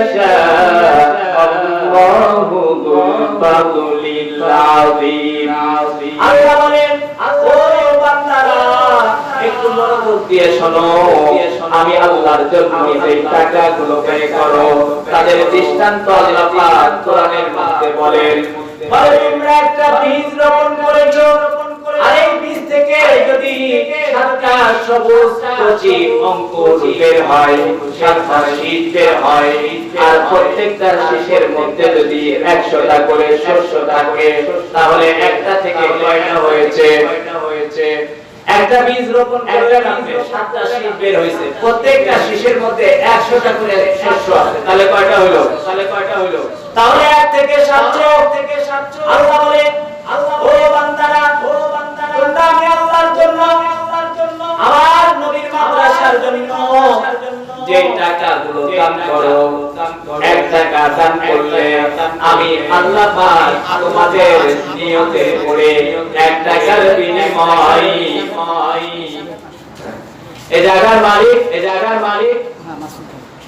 يشاء الله ذو الفضل العظيم আল্লাহ বলেন ও বান্দারা একটু মনোযোগ দিয়ে শোনো আমি আল্লাহর জন্য যে টাকাগুলো ব্যয় করো তাদের দৃষ্টান্ত আল্লাহ পাক কোরআনের মধ্যে বলেন বলে তোমরা একটা বীজ রোপণ করেছো আর এই বীজ থেকে যদি সাতটা সবুজ কচি অঙ্কুর বের হয় সাতটা শীত বের হয়। আর প্রত্যেকটা শীষের মধ্যে যদি একশোটা করে শস্য থাকে তাহলে একটা থেকে কয়টা হয়েছে? হয়েছে একটা বীজ রোপণ একটা বীজে সাতটা শীষ বের হয়েছে। প্রত্যেকটা শীষের মধ্যে একশোটা করে শস্য আছে। তাহলে কয়টা হলো? তাহলে কয়টা হলো? তাহলে এক থেকে সাতশো। থেকে সাতশো। আল্লাহ বলে আল্লাহ ও বান্দারা ও বান্দারা তোমরা আমার নবীর মাদ্রাসার জন্য যে টাকাগুলো দান করো, এক টাকা দান করলে আমি আল্লাহ পাক তোমাদের নিয়তে করে এক টাকার বিনিময়। এ জায়গার মালিক, এ জায়গার মালিক।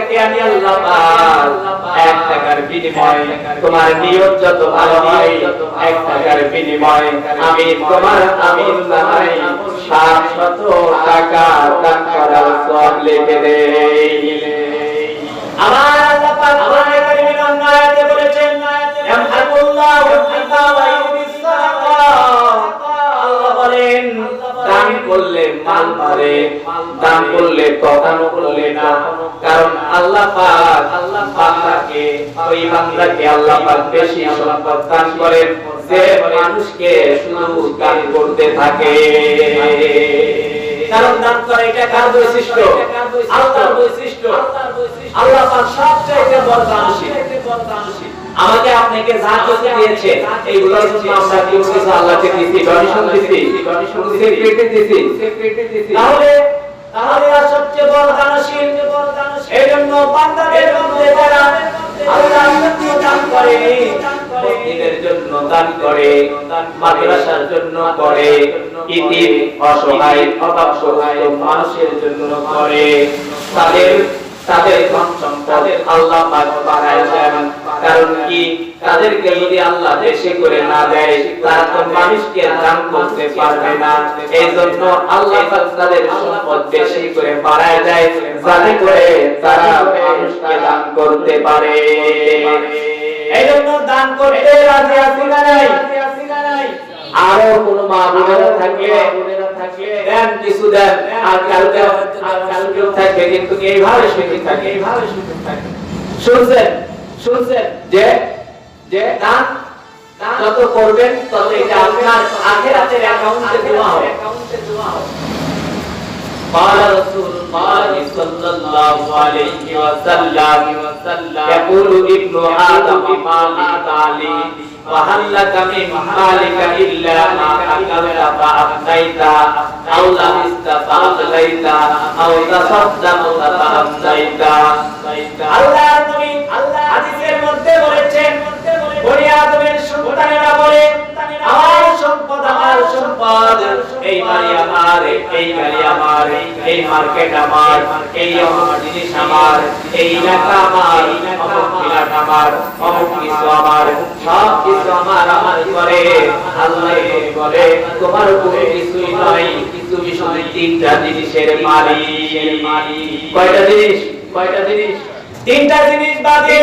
টাকাকে আমি আল্লাহ এক টাকার বিনিময়ে তোমার নিয়ত যত ভালো হয়, এক টাকার বিনিময়ে আমি তোমার আমল নামায় সাত শত টাকা দান করার সব লিখে দেই। আমার আল্লাহ আয়াতে বলেছেন মাল মারে দান করলে কখনো করলে না। কারণ আল্লাহ পাক আল্লাহ বান্দাকে, ওই বান্দাকে আল্লাহ পাক বেশি সম্পদ দান করেন। যে মানুষকে শুধু দান করতে থাকে। কারণ দান করা এটা কার বৈশিষ্ট্য? আল্লাহর বৈশিষ্ট্য। আল্লাহ পাক সবচাইতে বড় দানশীল আমাকে আপনাকে যা কিছু দিয়েছে এইগুলোর জন্য আমরা কি কিছু আল্লাহকে দিছি ডোনেশন দিছি সেক্রেটারি দিছি তাহলে তাহলে আর সবচেয়ে বড় দানশীল এই জন্য বান্দাদের মধ্যে যারা আল্লাহর জন্য দান করে মসজিদের জন্য দান করে মাদ্রাসার জন্য করে ইতিম অসহায় অভাবগ্রস্ত মানুষের জন্য করে তাদের তাদের ধন সম্পদ আল্লাহ পাক কারণ কি? তাদেরকে যদি আল্লাহ বেশি করে না দেয়, তারা তো মানুষকে দান করতে পারবে না। এই জন্য আল্লাহ তাদের সম্পদ বেশি করে বাড়ায় দেয়, যাতে করে তারা মানুষকে দান করতে পারে। এই জন্য দান করতে রাজি আছি না নাই? আরও কোন মা বোনেরা থাকলে দেন কিছু দেন আর কালকে আর কালকেও থাকবে কিন্তু এইভাবে সুখী থাকে এইভাবে সুখী থাকে শুনছেন শুনছেন যে যে দান যত করবেন তত এটা আপনার আখেরাতের অ্যাকাউন্টে দেওয়া হবে অ্যাকাউন্টে দেওয়া হবে قال رسول الله صلى الله عليه وسلم يقول ابن آدم مالي مالي وهل لك من مالك إلا ما أكلت فأفنيت أو لبست فأغليت أو تصدقت فأمسيت আল্লাহর নবী হাদিসের মধ্যে বলেছেন বনি আদমের সন্তানেরা বলে আমার সম্পদ। এই বাড়ি আমার, এই গাড়ি আমার, এই মার্কেট আমার, এই অমুক জিনিস আমার, এই এলাকা আমার অমুক বিলাট আমার অমুক কিছু আমার, সব কিছু আমার আমার করে। আল্লাহ বলে, তোমার কোনো কিছুই নয় তুমি শুধু তিনটা জিনিসের মালিক। কয়টা জিনিস? কয়টা জিনিস? তিনটা জিনিস বাদে।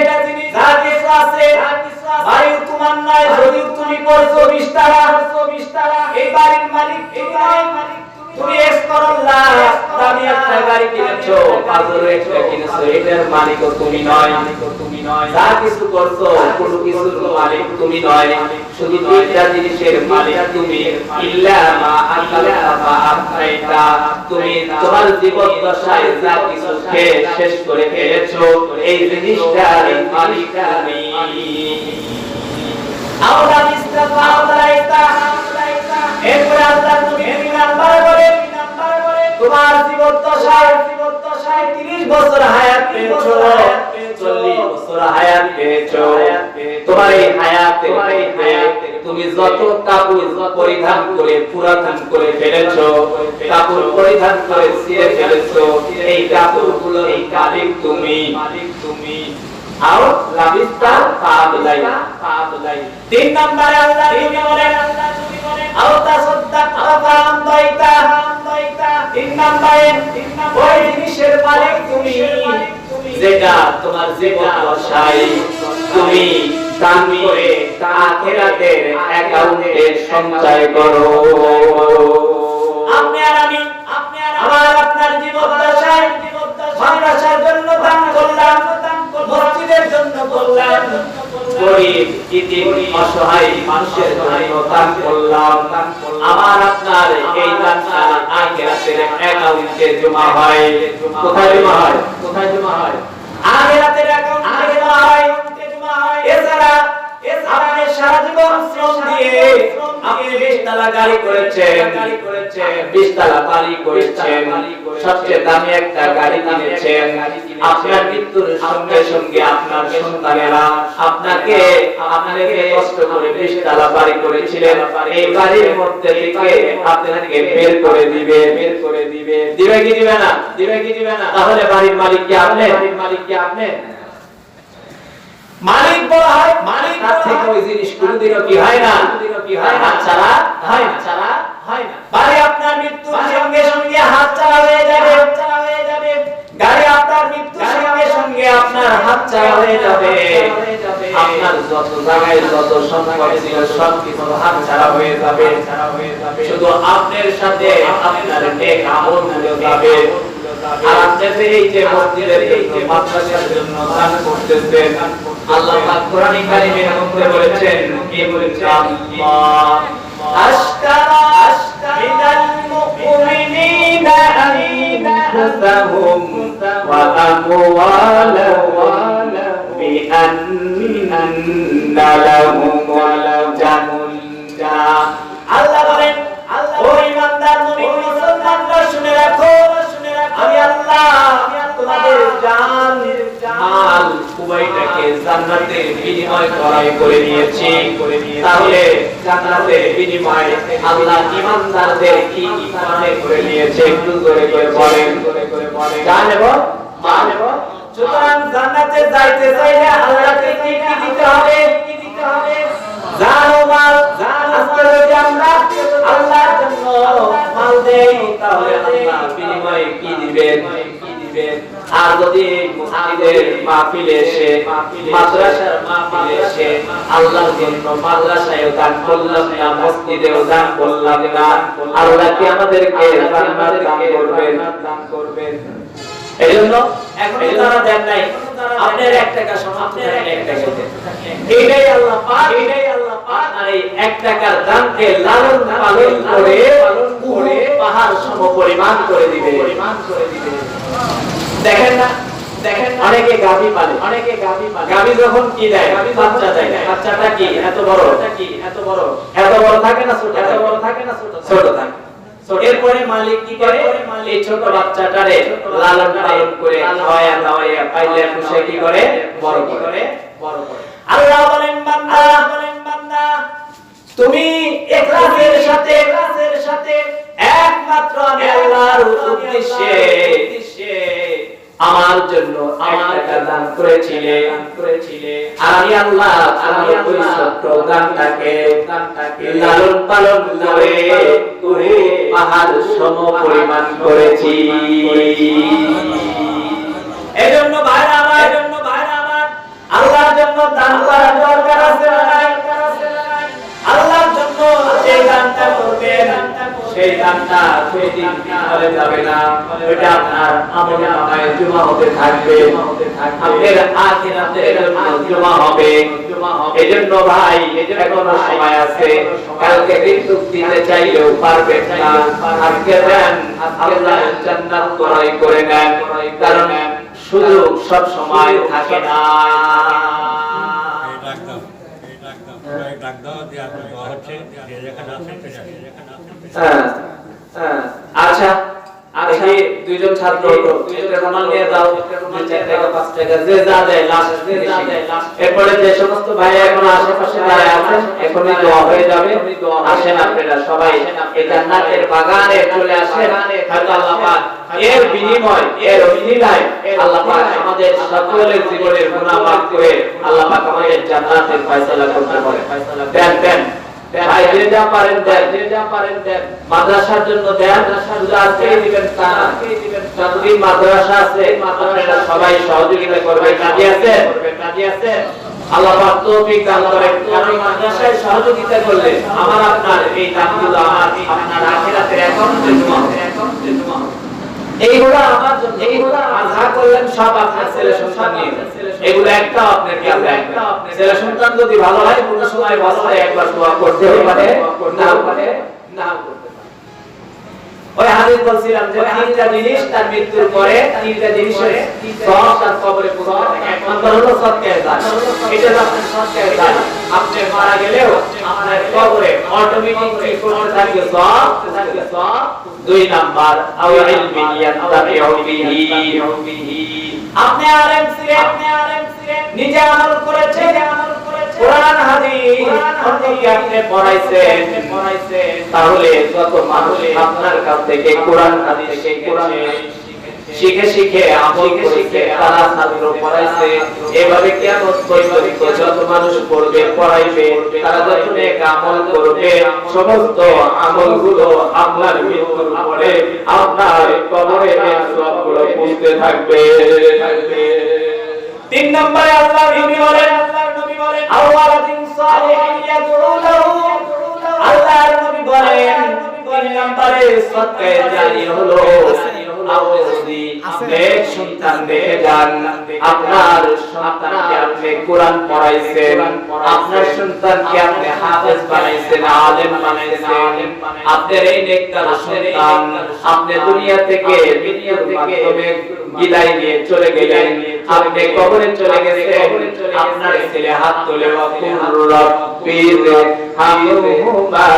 যা কিছু আছে বাড়ি তোমার নয় যদি তুমি করছ বিশ টাকা এই বাড়ির মালিক তুমি নয়। তুমি দামি একটা গাড়ি কিনেছো একটা কিনেছো। এটার মালিকও তুমি নয়। যা কিছু করছ, কোনো কিছুর মালিক তুমি নয়। শুধু তিনটা জিনিসের মালিক তুমি। ইল্লা মা আকালা মা তুমি তোমার জীবন দশায় যা কিছু শেষ করে ফেলেছো, এই জিনিসটার মালিক তুমি আওলা ইস্তাফা আওলাইতা এরপরে আল্লাহ দুই নাম্বার তোমার জীবন দশায় জীবন দশায় 30 বছর হায়াত পেয়েছ। 40 বছর হায়াত পেয়েছ। তোমার এই হায়াতের তুমি যত কাপড় পরিধান করে পুরাতন করে ফেলেছো কাপড় পরিধান করে ছিঁড়ে ফেলেছো এই কাপড়গুলো এই মালিক তুমি। তুমি। আও লাবিস্তা ফাদলাই। ফাদলাই। তিন নম্বরে আল্লাহ তুমি বলেন আল্লাহ তুমি বলেন আও তাসাদদাক ফাম দাইতা তিন নম্বরে ওই জিনিসের মালিক তুমি। যেটা তোমার জীবন দশায় তুমি দান করে আখিরাতের অ্যাকাউন্টে সঞ্চয় করো। আপনি আর আমি আপনি আর আমার আপনার জীবন দশায় মাদ্রাসার জন্য দান করলাম মসজিদের জন্য করলাম। গরিব ইতিম অসহায় মানুষের জন্য দান করলাম। আমার আপনার এই দানটা আখিরাতের অ্যাকাউন্টে জমা হয়। কোথায় জমা হয়? কোথায় জমা হয়? আপনি বিশতলা গাড়ি করেছেন। বিশতলা বাড়ি করেছেন। সবচেয়ে দামি একটা গাড়ি কিনেছেন। আপনার মৃত্যুর সঙ্গে সঙ্গে আপনার সন্তানেরা আপনাকে আপনাকে কষ্ট করে বিশতলা বাড়ি করেছিলেন। এই বাড়ির মধ্যে থেকে আপনাকে বের করে দিবে। বের করে দিবে। দিবে কি দিবে না? দিবে কি দিবে না? তাহলে বাড়ির মালিক কি আপনি? বাড়ির মালিক কি আপনি? মালিক বলা হয় মালিক তার থেকে ওই জিনিস কোনোদিনও কি হয় না। কি হয় না। ছাড়া হয় না। ছাড়া হয় না। বাড়ি আপনার মৃত্যুর সঙ্গে সঙ্গে হাত ছাড়া হয়ে যাবে। ছাড়া হয়ে যাবে। গাড়ি আপনার মৃত্যুর সঙ্গে সঙ্গে আপনার হাত ছাড়া হয়ে যাবে। আপনার যত জায়গায় যত সম্পদ ছিল সব কিছু হাত ছাড়া হয়ে যাবে। হয়ে শুধু আপনার সাথে আপনার নেক আমলগুলো যাবে। আর আপনাদের এই যে মসজিদের এই যে মাদ্রাসার জন্য দান করতেছেন আল্লাহ পাক কোরআনে কারিমের মধ্যে বলেছেন, কে বলেছেন আল্লাহ। আশতারা মিনাল মুমিনিনা আনফুসাহুম ওয়া আমওয়ালাহুম বিআন্না জান্নাতের বিনিময় করাই করে নিয়েছি। তাহলে জান্নাতের বিনিময় আল্লাহ ইমানদারদের কি কি মনে করে নিয়েছে একটু জোরে করে বলেন। জান এবং মান এবং সুতরাং জান্নাতে যাইতে চাইলে আল্লাহকে কি কি দিতে হবে? কি দিতে হবে জান ও মাল। আজকে যদি আমরা আল্লাহর জন্য মাল দেই, তাহলে আল্লাহ বিনিময়ে কি দিবেন কি দিবেন? আর যদি মসজিদের মাহফিলে এসে মাদ্রাসার মাহফিলে এসে আল্লাহর জন্য মাদ্রাসায়ও দান করলাম না মসজিদেও দান করলাম না আল্লাহ কি আমাদেরকে জান্নাত দান করবেন? দান করবেন? এই এখন তারা দেন নাই। আপনার এক টাকা সমাপ্ত এক টাকা দেন এইটাই আল্লাহ পাক। এইটাই আল্লাহ পাক। আর এই এক টাকার দামকে লালন পালন করে পালন করে পাহাড় সম পরিমাণ করে দিবে। পরিমাণ করে দিবে। দেখেন না। দেখেন অনেকে গাভী পালে। অনেকে গাভী পালে। গাভী যখন কি দেয়? বাচ্চা দেয়। বাচ্চাটা কি? এত বড়? কি? এত বড়? এত বড় থাকে না ছোট এত বড় থাকে না ছোট ছোট থাকে। এরপরে মালিক কি করে? এই ছোট বাচ্চাটারে লালন পালন করে খাওয়ায়া দাওয়াইয়া পাইলে খুশি কি করে? বড় করে? বড় করে। আল্লাহ বলেন বান্দা। বলেন বান্দা। তুমি ইখলাসের সাথে ইখলাসের সাথে একমাত্র আমি আল্লাহর উদ্দেশ্যে আমার জন্য আমার দান করেছিলে। আমি আল্লাহ আমার ওই ছোট্ট দানটাকে লালন পালন করে করে পাহাড় সম পরিমাণ করেছি। এজন্য ভাইরা আমার জন্য ভাইরা আমার, আল্লাহর জন্য দান সেই দানটা যাবে না। ওটা আপনার আমল নামায় জমা হতে থাকবে। জমা হবে। এই জন্য ভাই, এখনও সময় আছে। কালকে কিন্তু দিতে চাইলেও না। আজকে দেন, আল্লাহ জান্নাত করে নেন। কারণ সুযোগ সব সময় থাকে না। ডাক দাও এই দিয়ে আপনার দোয়া হচ্ছে যে যেখানে আসেন যেখানে আসেন। হ্যাঁ, হ্যাঁ, আচ্ছা দুইজন ছাত্র একটা রুমাল নিয়ে দাও দুই চার টাকা পাঁচ টাকা যে যা দেয় লাস্ট যে যা এরপরে যে সমস্ত ভাই এখন আশেপাশে দাঁড়ায় আছেন এখনই দোয়া হয়ে যাবে। আসেন আপনারা সবাই এই জান্নাতের বাগানে চলে আসেন। হয়তো আল্লাহ পাক এর বিনিময় এর বিনিময়। আল্লাহ পাক আমাদের সকলের জীবনের গুনাহ মাফ করে আল্লাহ পাক আমাদের জান্নাতের ফয়সালা করতে পারে দেন দেন। ভাই যে পারেন দেন। যে যা পারেন দেন। মাদ্রাসার জন্য দেন। আজকেই দিবেন তা দিবেন যতদিন মাদ্রাসা আছে আপনারা সবাই সহযোগিতা করবেন। রাজি আছেন কাজে আছে? আল্লাহ পাক তৌফিক দান করেন। কারণ মাদ্রাসায় সহযোগিতা করলে আমার আপনার এই দানগুলো আমার আপনার আখিরাতের অ্যাকাউন্টে জমা হবে অ্যাকাউন্টে জমা হবে এইগুলো আমার জন্য এইগুলো আশা করলেন সব আপনার ছেলে সন্তান নিয়ে। এগুলো একটা আপনার আমরা একটা ছেলে সন্তান যদি ভালো হয় কোনো সময় ভালো হয় একবার দোয়া করতে পারে না পারে না করতে ওই হাদিস বলছিলাম যে তিনটা জিনিস তার মৃত্যুর পরে তিনটা জিনিসের সব তার কবরে পৌঁছে থাকে এক নম্বর হলো সৎকার দান এটা আপনার সৎকার দান আপনি মারা গেলেও আপনার কবরে অটোমেটিক কি করতে থাকবে সব থাকবে সব। দুই নাম্বার আও ইলমি ইয়ান্তাফিউ বিহি। আপনি আলেম ছিলেন আপনি আলেম ছিলেন। নিজে আমল করেছেন। আমল করেছেন। কোরআন হাদিস অন্যকে আপনি পড়াইছেন। পড়াইছেন। তাহলে যত মানুষ আপনার কাছ থেকে কোরআন হাদিস শিখেছে। শিখে শিখে আমল করেছে তারা ছাত্র পড়াইছে। এভাবে কেমন পর্যন্ত যত মানুষ পড়বে পড়াইবে তারা যত আমল করবে সমস্ত আমলগুলো আপনার মৃত্যুর পরে আপনার কবরে সবগুলো পৌঁছতে থাকবে। তিন নম্বরে আল্লাহ নবী বলেন আওয়ালাদিন সালিহিন ইয়াদউ লাহু আল্লাহর নবী বলেন তিন নম্বরে সৎকায়ে জারি হলো আপনি নেক সন্তান দেখে যান আপনার সন্তানকে আপনি কোরআন পড়াইছেন আপনার সন্তানকে আপনি হাফেজ বানাইছেন আলেম বানাইছেন আপনার এই নেককার সন্তান আপনি দুনিয়া থেকে মৃত্যুর মাধ্যমে বিদায় নিয়ে চলে গেলেন। আপনি কবরে চলে গেছেন। আপনার ছেলে হাত তুলে রব্বির হামহুমা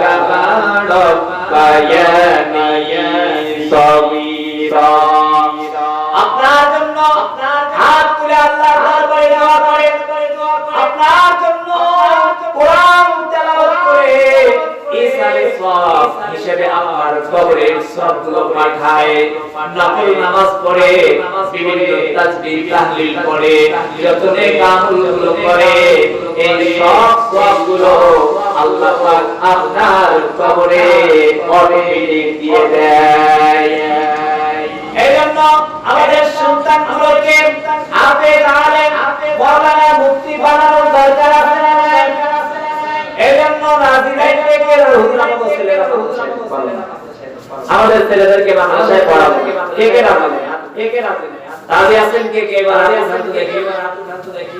কামা রব্বায়ানি সগীরা আপনার জন্য হাত তুলে আল্লাহর দরবারে দোয়া করেন। আপনার জন্য কোরআন তেলাওয়াত করে পড়ে, বিভিন্ন তাসবিহ তাহলিল পড়ে এই সব সবগুলো আল্লাহ পাক আপনার কবরে দিয়ে দেয়। এই আমাদের সন্তানগুলোকে আবেদ দাঁড়ালে মৌলানা মুক্তি বানানোর দরকার আছে না? এই জন্য রাজি থেকে আমাদের বলেন। ছেলেদেরকে মাদ্রাসায় পড়াবো কে কে রাজি কে কে নাই? রাজি আছেন কে কে রাজি আছেন দেখি দেখি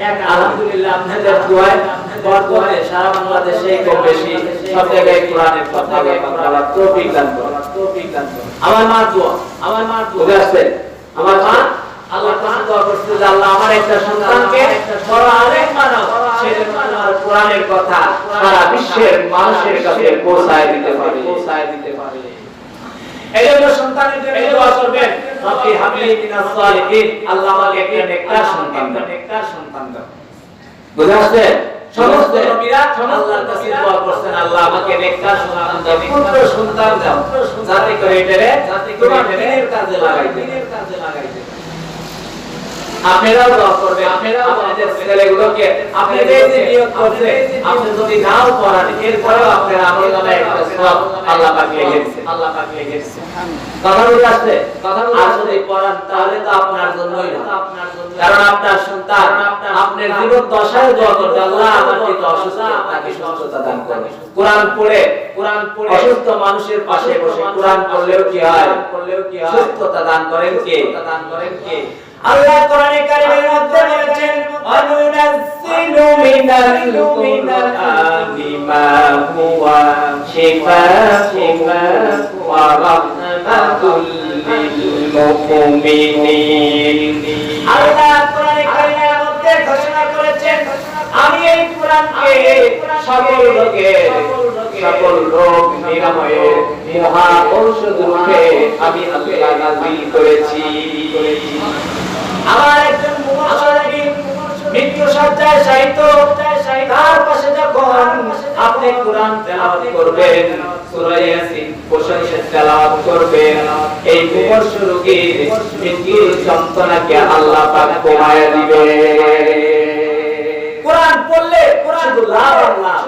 এক আলহামদুলিল্লাহ আপনাদের দোয়ায় বর্তমানে সারা বাংলাদেশে কম বেশি সব জায়গায় কোরআনের কথা তৌফিক দান আমার মা দোয়া আমার মা দোয়া। আসছে আমার মা আল্লাহ কাছে দোয়া যে আল্লাহ আমার একটা সন্তানকে বড় আলেম বানাও সেজন্য কোরআনের কথা সারা বিশ্বের মানুষের কাছে পৌঁছায় দিতে পারে। পৌঁছায় দিতে পারে। এই জন্য সন্তানের জন্য দোয়া করবেন। রব্বি হাবলি মিনাস সালিহিন। আল্লাহ আমাকে একটা নেককার সন্তান দাও। নেককার সন্তান দাও। বুঝা আসছে? সমস্ত নবীরা আল্লাহর কাছে দোয়া করছেন আল্লাহ আমাকে নেককার সন্তান দাও পুত্র সন্তান দাও। যাতে করে এটারে তোমার দিনের কাজে দিনের কাজে লাগাইতে আপনারাও দোয়া করবেন আপনারাও আপনাদের ছেলেগুলোকে আপনি যে যে নিয়োগ করছে। আপনি যদি নাও পড়ান এরপরেও আপনার আমল নামায় একটা সব আল্লাহ পাক লিখে আল্লাহ পাক লিখে কথা বুঝে আসছে? কথা আর যদি পড়ান তাহলে তো আপনার জন্যই না। আপনার জন্য কারণ আপনার সন্তান আপনার জীবন দশায় দোয়া করবে। আল্লাহ আমার যে অসুস্থ তাকে সুস্থতা দান করবে। কোরআন পড়ে কোরআন পড়ে। অসুস্থ মানুষের পাশে বসে। কোরআন পড়লেও কি হয়? পড়লেও কি হয়? সুস্থতা দান করেন কে? দান করেন কে? আল্লাহ কোরআনে কারিমের মধ্যে বলেছেন অনুনাজ্জিলু মিনাল কুরআনি মা হুয়া শিফাউন ওয়া রাহমাতুল লিল মুমিনিন আল্লাহ কোরআনে কারিমের মধ্যে ঘোষণা করেছেন আমি এই কোরআনকে সকল রোগের সকল রোগ নিরাময়ের মহা ঔষধ রূপে আমি আল্লাহ নাযিল করেছি। আমার একজন মুমুক্ষু মৃত্যু সজ্জায় শায়িত। তার পাশে যখন আপনি কোরআন তেলাওয়াত করবেন সূরা ইয়াসিন প্রশংসা তেলাওয়াত করবেন এই মুমুক্ষু রোগীর মৃত্যুর যন্ত্রণাকে আল্লাহ পাক কমায় দিবে। কোরআন পড়লে শুধু লাভ আর লাভ।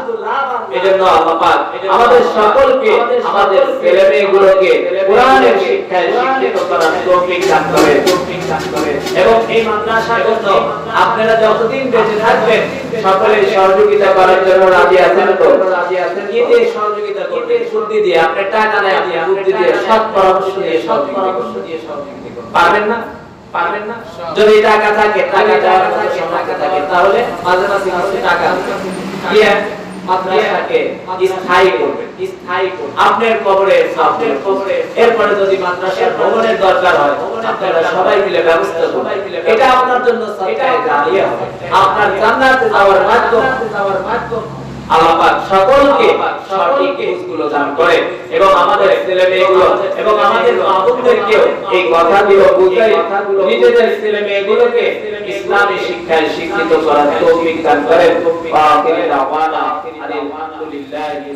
এজন্য আল্লাহ পাক আমাদের সকলকে, আমাদের ছেলে মেয়েগুলোকে কোরআনের শিক্ষায় শিক্ষিত করার তৌফিক দান করে, তৌফিক দান করে। এবং এই মাদ্রাসার জন্য আপনারা যতদিন বেঁচে থাকবেন, সকলে সহযোগিতা করার জন্য রাজি আছেন তো? রাজি আছেন কি সহযোগিতা করবেন? বুদ্ধি দিয়ে, আপনি টাকা নেই, আপনি বুদ্ধি দিয়ে, সৎ পরামর্শ দিয়ে সৎ পরামর্শ দিয়ে সহযোগিতা পারবেন না? টাকা থাকে, টাকা টাকা থাকে, তাহলে মাঝে মাঝে টাকা দিয়ে মাদ্রাসাকে স্থায়ী করবেন স্থায়ী করবেন আপনার কবরে আপনার কবরে এরপরে যদি মাদ্রাসার ভবনের দরকার হয় আপনারা সবাই মিলে ব্যবস্থা করবেন এটা আপনার জন্য সরকারে আপনার জান্নাতে যাওয়ার মাধ্যম যাওয়ার মাধ্যম আল্লাহ সকলকে সঠিক বুঝগুলো দান করে এবং আমাদের ছেলে মেয়েগুলো এবং আমাদের মাহবুবদেরকেও এই কথাগুলো বুঝাই নিজেদের ছেলে মেয়েগুলোকে ইসলামী শিক্ষায় শিক্ষিত করার তৌফিক দান করেন। আলহামদুলিল্লাহি